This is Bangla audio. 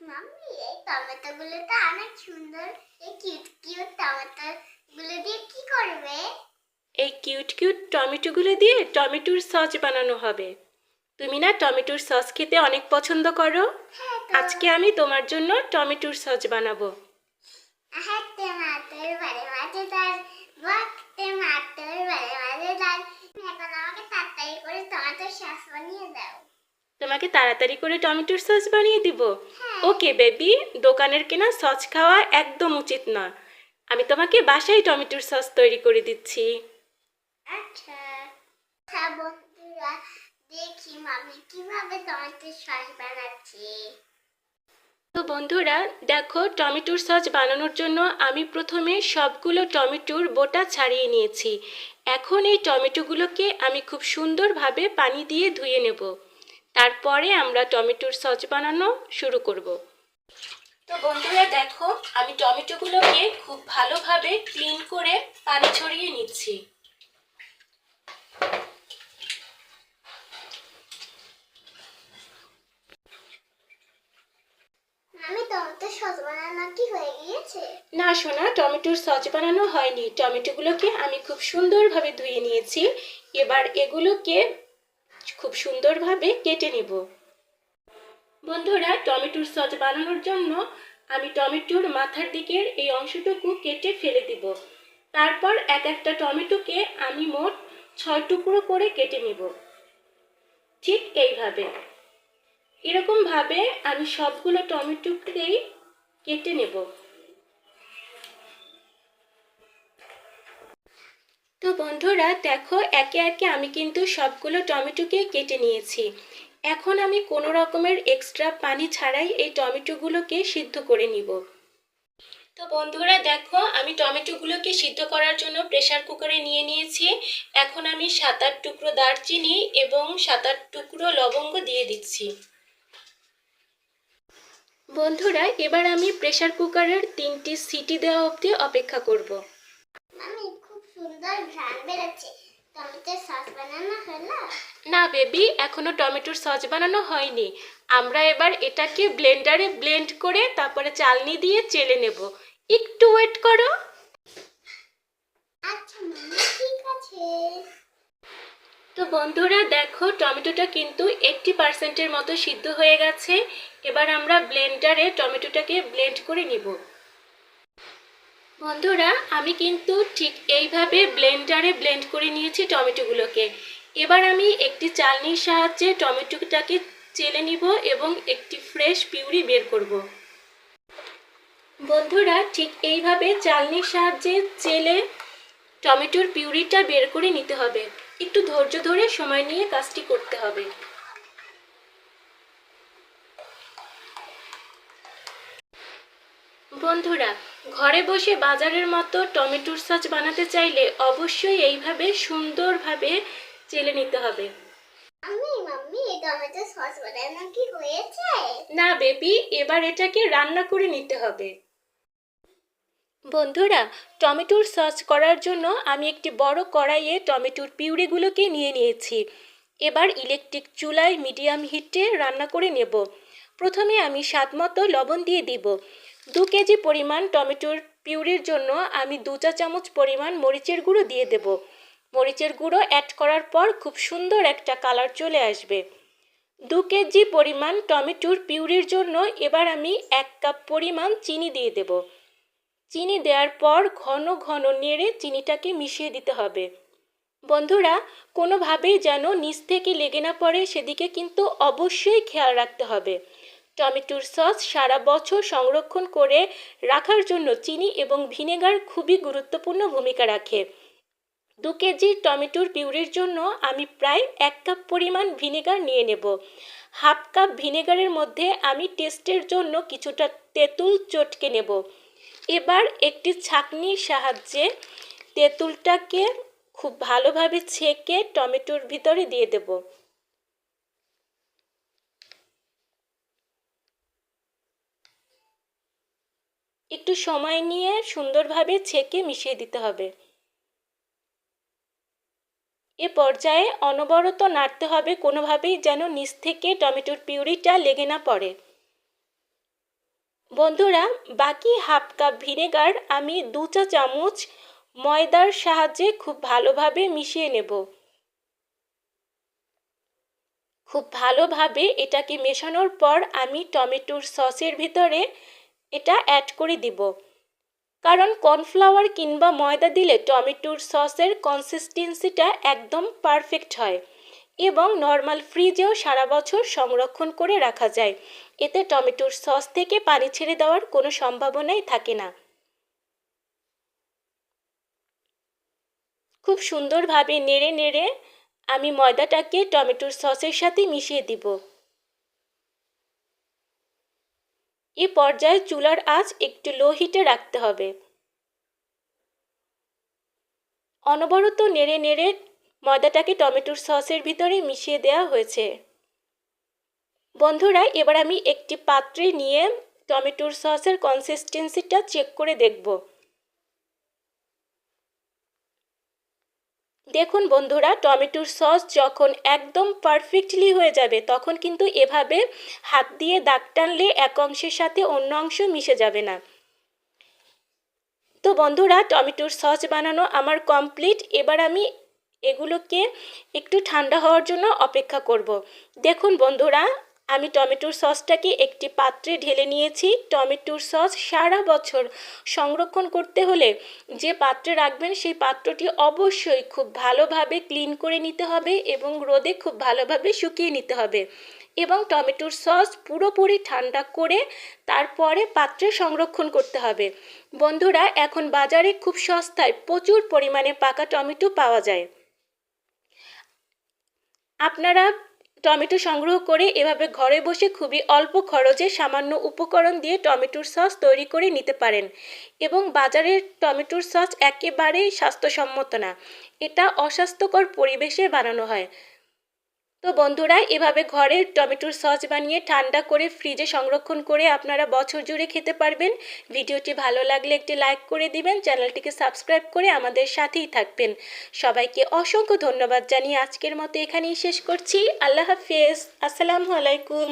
মাম্মি এই টমেটো গুলো তো অনেক সুন্দর। এই কিউট কিউট টমেটো গুলো দিয়ে কি করবে? এই কিউট কিউট টমেটোগুলো দিয়ে টমেটোর সস বানানো হবে। তুমি না টমেটোর সস খেতে অনেক পছন্দ করো। হ্যাঁ আজকে আমি তোমার জন্য টমেটোর সস বানাবো। তোমাকে তাড়াতাড়ি করে টমেটোর সস বানিয়ে দিব। হ্যাঁ। ওকে বেবি দোকানের কেনা সস খাওয়া একদম উচিত না আমি তোমাকে বাসায় টমেটোর সস তৈরি করে দিচ্ছি। আচ্ছা। বন্ধুরা দেখি মামি কীভাবে টমেটো সস বানাচ্ছে। তো বন্ধুরা দেখো টমেটোর সস বানানোর জন্য আমি প্রথমে সবগুলো টমেটোর বোটা ছাড়িয়ে নিয়েছি। এখন এই টমেটোগুলোকে আমি খুব সুন্দরভাবে পানি দিয়ে ধুয়ে নেব। তারপরে আমরা টমেটোর সস বানানো শুরু করব। তো বন্ধুরা দেখো আমি টমেটোগুলোকে খুব ভালোভাবে ক্লিন করে পানি ছড়িয়ে নিচ্ছি। হয়ে না শোনা টমেটোর সস বানানো হয়নি। টমেটোগুলোকে আমি খুব সুন্দরভাবে ধুয়ে নিয়েছি। এবার এগুলোকে খুব সুন্দরভাবে কেটে নেব। বন্ধুরা, টমেটোর সস বানানোর জন্য আমি টমেটোর মাথার দিকের এই অংশটুকু কেটে ফেলে দিব। তারপর এক একটা টমেটোকে আমি মোট ছয় টুকরো করে কেটে নেব। ঠিক এইভাবে। এরকমভাবে আমি সবগুলো টমেটোকেই কেটে নেব। তো বন্ধুরা দেখো, একে একে আমি কিন্তু সবগুলো টমেটোকে কেটে নিয়েছি। এখন আমি কোনো রকমের এক্সট্রা পানি ছাড়াই এই টমেটোগুলোকে সিদ্ধ করে নিব। তো বন্ধুরা দেখো, আমি টমেটোগুলোকে সিদ্ধ করার জন্য প্রেসার কুকারে নিয়ে নিয়েছি। এখন আমি সাত আট টুকরো দারচিনি এবং সাত আট টুকরো লবঙ্গ দিয়ে দিচ্ছি। বন্ধুরা, এবার আমি প্রেসার কুকারের তিনটি সিটি দেওয়া অবধি অপেক্ষা করব। সুন্দর ঘ্রাণ বেরোচ্ছে টমেটো সস বানানো হলো? না বেবি এখনও টমেটোর সস বানানো হয়নি। আমরা এবার এটাকে ব্লেন্ডারে ব্লেন্ড করে তারপরে চালনি দিয়ে চেলে নেব। একটু ওয়েট করো। আচ্ছা ঠিক আছে। তো বন্ধুরা দেখো টমেটোটা কিন্তু এইটটি পার্সেন্টের মতো সিদ্ধ হয়ে গেছে। এবার আমরা ব্লেন্ডারে টমেটোটাকে ব্লেন্ড করে নিব। বন্ধুরা, আমি কিন্তু ঠিক এইভাবে ব্লেন্ডারে ব্লেন্ড করে নিয়েছি টমেটোগুলোকে। এবার আমি একটি চালনির সাহায্যে টমেটোটাকে চেলে নিব এবং একটি ফ্রেশ পিউরি বের করব। বন্ধুরা, ঠিক এইভাবে চালনির সাহায্যে চেলে টমেটোর পিউরিটা বের করে নিতে হবে। একটু ধৈর্য ধরে সময় নিয়ে কাজটি করতে হবে। বন্ধুরা ঘরে বসে বাজারের মতো টমেটোর সস বানাতে চাইলে অবশ্যই এইভাবে সুন্দরভাবে চেলে নিতে হবে। মাম্মি মাম্মি এই টমেটো সস বানানো কি হয়েছে? না বেবি এবার এটাকে রান্না করে নিতে হবে। বন্ধুরা টমেটোর সস করার জন্য আমি একটি বড় কড়াইয়ে টমেটোর পিউরিগুলোকে নিয়ে নিয়েছি। এবার ইলেকট্রিক চুলায় মিডিয়াম হিটে রান্না করে নেব। প্রথমে আমি স্বাদ মতো লবণ দিয়ে দিব। দু কেজি পরিমাণ টমেটোর পিউরির জন্য আমি দু চা চামচ পরিমাণ মরিচের গুঁড়ো দিয়ে দেব। মরিচের গুঁড়ো অ্যাড করার পর খুব সুন্দর একটা কালার চলে আসবে। দু কেজি পরিমাণ টমেটোর পিউরির জন্য এবার আমি এক কাপ পরিমাণ চিনি দিয়ে দেব। চিনি দেওয়ার পর ঘন ঘন নেড়ে চিনিটাকে মিশিয়ে দিতে হবে। বন্ধুরা, কোনোভাবেই যেন নিচ থেকে লেগে না পড়ে, সেদিকে কিন্তু অবশ্যই খেয়াল রাখতে হবে। টমেটোর সস সারা বছর সংরক্ষণ করে রাখার জন্য চিনি এবং ভিনেগার খুবই গুরুত্বপূর্ণ ভূমিকা রাখে। দু কেজি টমেটোর পিউরির জন্য আমি প্রায় এক কাপ পরিমাণ ভিনেগার নিয়ে নেব। হাফ কাপ ভিনেগারের মধ্যে আমি টেস্টের জন্য কিছুটা তেঁতুল চটকে নেব। এবার একটি ছাঁকনির সাহায্যে তেঁতুলটাকে খুব ভালোভাবে ছেঁকে টমেটোর ভিতরে দিয়ে দেব। একটু সময় নিয়ে সুন্দরভাবে ছেঁকে মিশিয়ে দিতে হবে। এ পর্যায়ে অনবরত নাড়তে হবে কোনোভাবেই যেন নিচ থেকে টমেটোর পিউরিটা লেগে না পড়ে। বন্ধুরা, বাকি হাফ কাপ ভিনেগার আমি দু চা চামচ ময়দার সাহায্যে খুব ভালোভাবে মিশিয়ে নেব। খুব ভালোভাবে এটাকে মেশানোর পর আমি টমেটোর সসের ভিতরে এটা অ্যাড করে দিব। কারণ কর্নফ্লাওয়ার কিংবা ময়দা দিলে টমেটোর সসের কনসিস্টেন্সিটা একদম পারফেক্ট হয় এবং নর্মাল ফ্রিজেও সারা বছর সংরক্ষণ করে রাখা যায়। এতে টমেটোর সস থেকে পানি ছেড়ে দেওয়ার কোনো সম্ভাবনাই থাকে না। খুব সুন্দরভাবে নেড়ে নেড়ে আমি ময়দাটাকে টমেটোর সসের সাথে মিশিয়ে দিব। এ পর্যায়ে চুলার আঁচ একটু লো হিটে রাখতে হবে। অনবরত নেড়ে নেড়ে ময়দাটাকে টমেটোর সসের ভিতরে মিশিয়ে দেওয়া হয়েছে। বন্ধুরা, এবার আমি একটি পাত্রে নিয়ে টমেটোর সসের কনসিস্টেন্সিটা চেক করে দেখব। দেখুন বন্ধুরা, টমেটোর সস যখন একদম পারফেক্টলি হয়ে যাবে, তখন কিন্তু এভাবে হাত দিয়ে দাগ টানলে এক অংশের সাথে অন্য অংশ মিশে যাবে না তো বন্ধুরা, টমেটোর সস বানানো আমার কমপ্লিট এবার আমি এগুলোকে একটু ঠান্ডা হওয়ার জন্য অপেক্ষা করব। দেখুন বন্ধুরা আমি টমেটোর সসটাকে একটি পাত্রে ঢেলে নিয়েছি। টমেটোর সস সারা বছর সংরক্ষণ করতে হলে যে পাত্রে রাখবেন সেই পাত্রটি অবশ্যই খুব ভালোভাবে ক্লিন করে নিতে হবে এবং রোদে খুব ভালোভাবে শুকিয়ে নিতে হবে এবং টমেটোর সস পুরোপুরি ঠান্ডা করে তারপরে পাত্রে সংরক্ষণ করতে হবে। বন্ধুরা, এখন বাজারে খুব সস্তায় প্রচুর পরিমাণে পাকা টমেটো পাওয়া যায়। আপনারা টমেটো সংগ্রহ করে এভাবে ঘরে বসে খুবই অল্প খরচে সামান্য উপকরণ দিয়ে টমেটোর সস তৈরি করে নিতে পারেন। এবং বাজারের টমেটোর সস একেবারেই স্বাস্থ্যসম্মত না। এটা অস্বাস্থ্যকর পরিবেশে বানানো হয়। তো বন্ধুরা, এভাবে ঘরে টমেটোর সস বানিয়ে ঠান্ডা করে ফ্রিজে সংরক্ষণ করে আপনারা বছর জুড়ে খেতে পারবেন। ভিডিওটি ভালো লাগলে একটি লাইক করে দিবেন, চ্যানেলটিকে সাবস্ক্রাইব করে আমাদের সাথেই থাকবেন। সবাইকে অসংখ্য ধন্যবাদ জানিয়ে আজকের মতো এখানেই শেষ করছি। আল্লাহ হাফেজ। আসসালামু আলাইকুম।